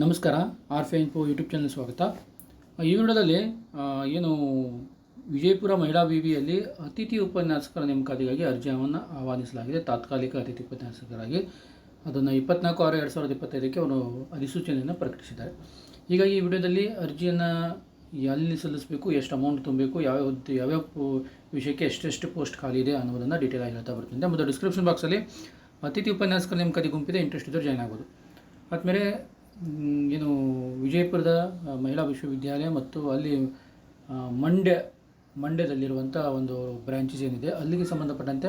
ನಮಸ್ಕಾರ ಆರ್ ಫೆ info YouTube channel ಸ್ವಾಗತ. ಈ ವಿಡಿಯೋದಲ್ಲಿ ಏನು ವಿಜಯಪುರ ಮಹಿಳಾ ವಿವಿಯಲ್ಲಿ ಅತಿಥಿ ಉಪನ್ಯಾಸಕರ ನೇಮಕಾತಿಗಾಗಿ ಅರ್ಜಿಯನ್ನು ಆಹ್ವಾನಿಸಲಾಗಿದೆ. ತಾತ್ಕಾಲಿಕ ಅತಿಥಿ ಉಪನ್ಯಾಸಕರಾಗಿ ಅದನ್ನು ಇಪ್ಪತ್ನಾಲ್ಕು ಆರು ಎರಡು ಸಾವಿರದ ಇಪ್ಪತ್ತೈದಕ್ಕೆ ಅವರು ಅಧಿಸೂಚನೆಯನ್ನು ಪ್ರಕಟಿಸಿದ್ದಾರೆ. ಹೀಗಾಗಿ ಈ ವಿಡಿಯೋದಲ್ಲಿ ಅರ್ಜಿಯನ್ನು ಎಲ್ಲಿ ಸಲ್ಲಿಸಬೇಕು, ಎಷ್ಟು ಅಮೌಂಟ್ ತುಂಬಬೇಕು ಯಾವ್ಯಾವ ಯಾವ್ಯಾವ ವಿಷಯಕ್ಕೆ ಎಷ್ಟೆಷ್ಟು ಪೋಸ್ಟ್ ಖಾಲಿ ಇದೆ ಅನ್ನೋದನ್ನು ಡೀಟೇಲ್ ಆಗಿ ಹೇಳ್ತಾ ಬರ್ತೀನಿ. ಮತ್ತು ಡಿಸ್ಕ್ರಿಪ್ಷನ್ ಬಾಕ್ಸಲ್ಲಿ ಅತಿಥಿ ಉಪನ್ಯಾಸಕರ ನೇಮಕಾತಿ ಗುಂಪಿದೆ ಇಂಟ್ರೆಸ್ಟ್ ಇದ್ದರೆ ಜಾಯ್ನ್ ಆಗ್ಬೋದು. ಆದಮೇಲೆ ಏನು ವಿಜಯಪುರದ ಮಹಿಳಾ ವಿಶ್ವವಿದ್ಯಾಲಯ ಮತ್ತು ಅಲ್ಲಿ ಮಂಡ್ಯ ಮಂಡ್ಯದಲ್ಲಿರುವಂಥ ಒಂದು ಬ್ರಾಂಚಸ್ ಏನಿದೆ, ಅಲ್ಲಿಗೆ ಸಂಬಂಧಪಟ್ಟಂತೆ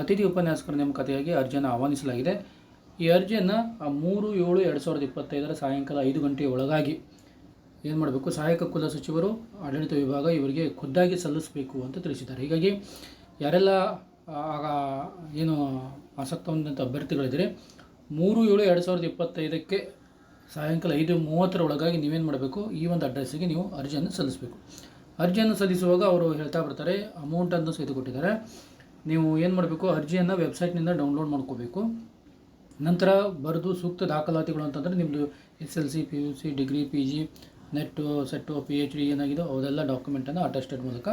ಅತಿಥಿ ಉಪನ್ಯಾಸಕರ ನೇಮಕಾತಿಯಾಗಿ ಅರ್ಜಿಯನ್ನು ಆಹ್ವಾನಿಸಲಾಗಿದೆ. ಈ ಅರ್ಜಿಯನ್ನು ಮೂರು, ಏಳು, ಎರಡು ಸಾವಿರದ ಇಪ್ಪತ್ತೈದರ ಸಾಯಂಕಾಲ ಐದು ಗಂಟೆಯ ಒಳಗಾಗಿ ಏನು ಮಾಡಬೇಕು, ಸಹಾಯಕ ಕುಲ ಸಚಿವರು, ಆಡಳಿತ ವಿಭಾಗ ಇವರಿಗೆ ಖುದ್ದಾಗಿ ಸಲ್ಲಿಸಬೇಕು ಅಂತ ತಿಳಿಸಿದ್ದಾರೆ. ಹೀಗಾಗಿ ಯಾರೆಲ್ಲ ಆಗ, ಏನು ಆಸಕ್ತ ಹೊಂದಿದಂಥ ಅಭ್ಯರ್ಥಿಗಳಿದ್ದರೆ, ಮೂರು, ಏಳು, ಎರಡು ಸಾವಿರದ ಇಪ್ಪತ್ತೈದಕ್ಕೆ ಸಾಯಂಕಾಲ ಐದು ಮೂವತ್ತರ ಒಳಗಾಗಿ ನೀವೇನು ಮಾಡಬೇಕು, ಈ ಒಂದು ಅಡ್ರೆಸ್ಸಿಗೆ ನೀವು ಅರ್ಜಿಯನ್ನು ಸಲ್ಲಿಸಬೇಕು. ಅರ್ಜಿಯನ್ನು ಸಲ್ಲಿಸುವಾಗ ಅವರು ಹೇಳ್ತಾ ಬರ್ತಾರೆ ಅಮೌಂಟನ್ನು ಸಹಿತ ಕೊಟ್ಟಿದ್ದಾರೆ ನೀವು ಏನು ಮಾಡಬೇಕು, ಅರ್ಜಿಯನ್ನು ವೆಬ್ಸೈಟ್ನಿಂದ ಡೌನ್ಲೋಡ್ ಮಾಡ್ಕೋಬೇಕು. ನಂತರ ಬರೆದು ಸೂಕ್ತ ದಾಖಲಾತಿಗಳು ಅಂತಂದರೆ ನಿಮ್ಮದು S L C P U C degree P G net set P H D ಏನಾಗಿದೆ ಅವೆಲ್ಲ ಡಾಕ್ಯುಮೆಂಟನ್ನು ಅಟೆಸ್ಟೆಡ್ ಮೂಲಕ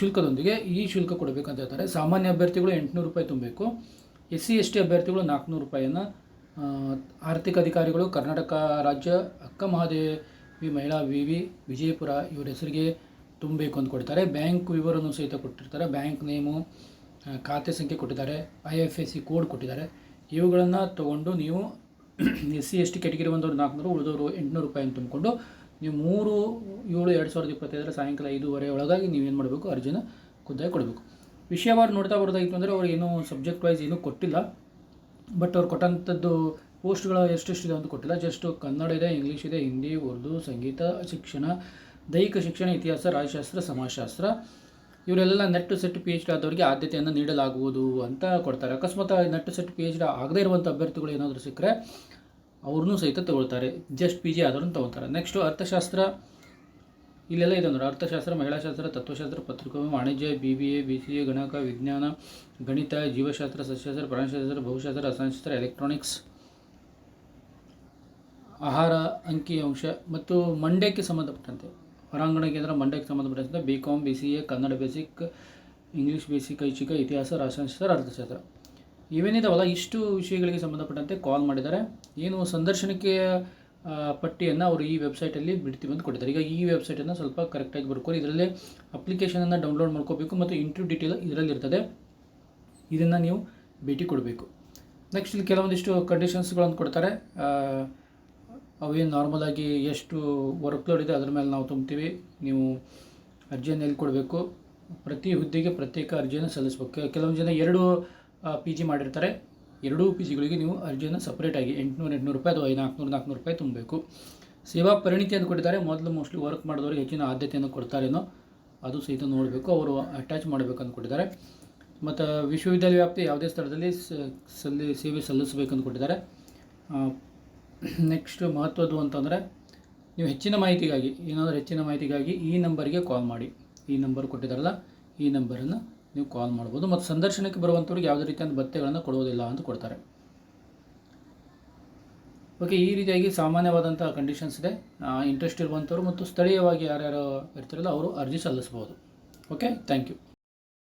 ಶುಲ್ಕದೊಂದಿಗೆ ಈ ಶುಲ್ಕ ಕೊಡಬೇಕಂತ ಹೇಳ್ತಾರೆ. ಸಾಮಾನ್ಯ ಅಭ್ಯರ್ಥಿಗಳು ಎಂಟುನೂರು ರೂಪಾಯಿ ತುಂಬಬೇಕು. ಎಸ್ ಸಿ ಎಸ್ ಟಿ ಅಭ್ಯರ್ಥಿಗಳು ನಾಲ್ಕುನೂರು ರೂಪಾಯಿಯನ್ನು ಆರ್ಥಿಕ ಅಧಿಕಾರಿಗಳು ಕರ್ನಾಟಕ ರಾಜ್ಯ ಅಕ್ಕ ಮಹಾದೇವಿ ಮಹಿಳಾ ವಿವಿ ವಿಜಯಪುರ ಇವರ ಹೆಸರಿಗೆ ತುಂಬಬೇಕು ಅಂತ ಕೊಡ್ತಾರೆ. ಬ್ಯಾಂಕ್ ವಿವರನ್ನು ಸಹಿತ ಕೊಟ್ಟಿರ್ತಾರೆ. ಬ್ಯಾಂಕ್ ನೇಮು ಖಾತೆ ಸಂಖ್ಯೆ ಕೊಟ್ಟಿದ್ದಾರೆ. I F S C code ಕೊಟ್ಟಿದ್ದಾರೆ. ಇವುಗಳನ್ನು ತೊಗೊಂಡು ನೀವು S C, S T category ಒಂದವರು, ನಾಲ್ಕುನೂರು, ಉಳಿದವರು ಎಂಟುನೂರು ರೂಪಾಯಿಯನ್ನು ತುಂಬಿಕೊಂಡು ನೀವು ಮೂರು, ಏಳು, ಎರಡು ಸಾವಿರದ ಇಪ್ಪತ್ತೈದರ ಸಾಯಂಕಾಲ ಐದೂವರೆ ಒಳಗಾಗಿ ನೀವೇನು ಮಾಡಬೇಕು? ಅರ್ಜಿನ ಖುದ್ದಾಗಿ ಕೊಡಬೇಕು. ವಿಷಯವಾರು ನೋಡ್ತಾ ಬರೋದಾಗಿತ್ತು ಅಂದರೆ ಅವ್ರು ಏನೂ ಸಬ್ಜೆಕ್ಟ್ ವೈಸ್ ಏನೂ ಕೊಟ್ಟಿಲ್ಲ. ಬಟ್ ಅವ್ರು ಕೊಟ್ಟಂಥದ್ದು ಪೋಸ್ಟ್ಗಳು ಎಷ್ಟೆಷ್ಟಿದೆ ಅಂತ ಕೊಟ್ಟಿಲ್ಲ. ಜಸ್ಟ್ ಕನ್ನಡ ಇದೆ, ಇಂಗ್ಲೀಷ್ ಇದೆ, ಹಿಂದಿ, ಉರ್ದು, ಸಂಗೀತ, ಶಿಕ್ಷಣ, ದೈಹಿಕ ಶಿಕ್ಷಣ, ಇತಿಹಾಸ, ರಾಜಶಾಸ್ತ್ರ, ಸಮಾಜಶಾಸ್ತ್ರ. ಇವರೆಲ್ಲ net set P H D ಆದವರಿಗೆ ಆದ್ಯತೆಯನ್ನು ನೀಡಲಾಗುವುದು ಅಂತ ಕೊಡ್ತಾರೆ. ಅಕಸ್ಮಾತ್ net set P H D ಆಗದೇ ಇರುವಂಥ ಅಭ್ಯರ್ಥಿಗಳು ಏನಾದರೂ ಸಿಕ್ಕರೆ ಅವ್ರನ್ನೂ ಸಹಿತ ತಗೊಳ್ತಾರೆ. ಜಸ್ಟ್ ಪಿ ಜಿ ಆದವ್ರನ್ನ ತಗೊಳ್ತಾರೆ. ನೆಕ್ಸ್ಟು ಅರ್ಥಶಾಸ್ತ್ರ. ಇಲ್ಲೆಲ್ಲ ಇದೆ ನೋಡಿ ಅರ್ಥಶಾಸ್ತ್ರ, ಮಹಿಳಾಶಾಸ್ತ್ರ, ತತ್ವಶಾಸ್ತ್ರ ಪತ್ರಿಕೋಮ ವಾಣಿಜ್ಯ B B A B C A ಗಣಕ, ವಿಜ್ಞಾನ, ಗಣಿತ, ಜೀವಶಾಸ್ತ್ರ, ಸಸ್ಯಶಾಸ್ತ್ರ, ಪ್ರಾಣಿಶಾಸ್ತ್ರ, ಭೌಶಾಸ್ತ್ರ, ರಸಾಯನಶಾಸ್ತ್ರ, ಎಲೆಕ್ಟ್ರಾನಿಕ್ಸ್, ಆಹಾರ, ಅಂಕಿ, ಅಂಶ ಮತ್ತು ಮಂಡ್ಯಕ್ಕೆ ಸಂಬಂಧಪಟ್ಟಂತೆ. ಹೊರಾಂಗಣ ಕೇಂದ್ರ ಮಂಡ್ಯಕ್ಕೆ ಸಂಬಂಧಪಟ್ಟಂತೆ B com B C A Kannada basic English basic ಐಚ್ಛಿಕ, ಇತಿಹಾಸ, ರಾಸಾಯನಶಾಸ್ತ್ರ, ಅರ್ಥಶಾಸ್ತ್ರ. ಇವೇನಿದಾವಲ್ಲ, ಇಷ್ಟು ವಿಷಯಗಳಿಗೆ ಸಂಬಂಧಪಟ್ಟಂತೆ ಕಾಲ್ ಮಾಡಿದ್ದಾರೆ. ಏನು ಸಂದರ್ಶನಕ್ಕೆ ಪಟ್ಟಿಯನ್ನು ಅವರು ಈ ವೆಬ್ಸೈಟಲ್ಲಿ ಬಿಡ್ತೀವಿ ಅಂತ ಕೊಟ್ಟಿದ್ದಾರೆ. ಈಗ ಈ ವೆಬ್ಸೈಟನ್ನು ಸ್ವಲ್ಪ ಕರೆಕ್ಟಾಗಿ ಬರ್ಕೋರಿ ಇದರಲ್ಲಿ ಅಪ್ಲಿಕೇಶನನ್ನು ಡೌನ್ಲೋಡ್ ಮಾಡ್ಕೋಬೇಕು ಮತ್ತು ಇಂಟ್ರಿ ಡೀಟೇಲ್ ಇದರಲ್ಲಿ ಇರ್ತದೆ. ಇದನ್ನು ನೀವು ಭೇಟಿ ಕೊಡಬೇಕು. ನೆಕ್ಸ್ಟ್ ಇಲ್ಲಿ ಕೆಲವೊಂದಿಷ್ಟು ಕಂಡೀಷನ್ಸ್ಗಳನ್ನು ಕೊಡ್ತಾರೆ. ಆ, ಅವೇನು ನಾರ್ಮಲ್ ಆಗಿ ಎಷ್ಟು ವರ್ಕ್ ಲೋಡ್ ಇದೆ ಅದ್ರ ಮೇಲೆ ನಾವು ತುಂಬ್ತೀವಿ. ನೀವು ಅರ್ಜಿಯನ್ನು ಎಲ್ಲಿ ಕೊಡಬೇಕು? ಪ್ರತಿ ಹುದ್ದೆಗೆ ಪ್ರತ್ಯೇಕ ಅರ್ಜಿಯನ್ನು ಸಲ್ಲಿಸಬೇಕು. ಕೆಲವೊಂದು ಜನ ಎರಡು ಪಿ ಜಿ ಮಾಡಿರ್ತಾರೆ. ಎರಡೂ ಪಿ ಜಿಗಳಿಗೆ ನೀವು ಅರ್ಜಿಯನ್ನು ಸಪ್ರೇಟಾಗಿ ಎಂಟುನೂರು ಎಂಟುನೂರು ರೂಪಾಯಿ ಅಥವಾ ನಾಲ್ಕುನೂರು ನಾಲ್ಕುನೂರು ರೂಪಾಯಿ ತುಂಬಬೇಕು. ಸೇವಾ ಪರಿಣಿತಿ ಅಂತ ಕೊಟ್ಟಿದ್ದಾರೆ. ಮೊದಲು ಮೋಸ್ಟ್ಲಿ ವರ್ಕ್ ಮಾಡಿದವರಿಗೆ ಹೆಚ್ಚಿನ ಆದ್ಯತೆಯನ್ನು ಕೊಡ್ತಾರೇನೋ ಅದು ಸಹಿತ ನೋಡಬೇಕು. ಅವರು ಅಟ್ಯಾಚ್ ಮಾಡಬೇಕು ಅಂತ ಕೊಟ್ಟಿದ್ದಾರೆ. ಮತ್ತು ವಿಶ್ವವಿದ್ಯಾಲಯ ವ್ಯಾಪ್ತಿ ಯಾವುದೇ ಸ್ಥಳದಲ್ಲಿ ಸಲ್ಲಿ, ಸೇವೆ ಸಲ್ಲಿಸಬೇಕಂತ ಕೊಟ್ಟಿದ್ದಾರೆ. ನೆಕ್ಸ್ಟ್ ಮಹತ್ವದ್ದು ಅಂತಂದರೆ ನೀವು ಹೆಚ್ಚಿನ ಮಾಹಿತಿಗಾಗಿ, ಏನಾದರೂ ಹೆಚ್ಚಿನ ಮಾಹಿತಿಗಾಗಿ ಈ ನಂಬರಿಗೆ ಕಾಲ್ ಮಾಡಿ. ಈ ನಂಬರ್ ಕೊಟ್ಟಿದ್ದಾರಲ್ಲ, ಈ ನಂಬರನ್ನು ನೀವು ಕಾಲ್ ಮಾಡ್ಬೋದು. ಮತ್ತು ಸಂದರ್ಶನಕ್ಕೆ ಬರುವಂಥವ್ರಿಗೆ ಯಾವುದೇ ರೀತಿಯಾದ ಭತ್ಯೆಗಳನ್ನು ಕೊಡುವುದಿಲ್ಲ ಅಂತ ಕೊಡ್ತಾರೆ. ಓಕೆ ಈ ರೀತಿಯಾಗಿ ಸಾಮಾನ್ಯವಾದಂಥ ಕಂಡೀಷನ್ಸ್ ಇದೆ. ಇಂಟ್ರೆಸ್ಟ್ ಇರುವಂಥವ್ರು ಮತ್ತು ಸ್ಥಳೀಯವಾಗಿ ಯಾರ್ಯಾರು ಇರ್ತಾರಲ್ಲ, ಅವರು ಅರ್ಜಿ ಸಲ್ಲಿಸ್ಬೋದು ಓಕೆ ಥ್ಯಾಂಕ್ ಯು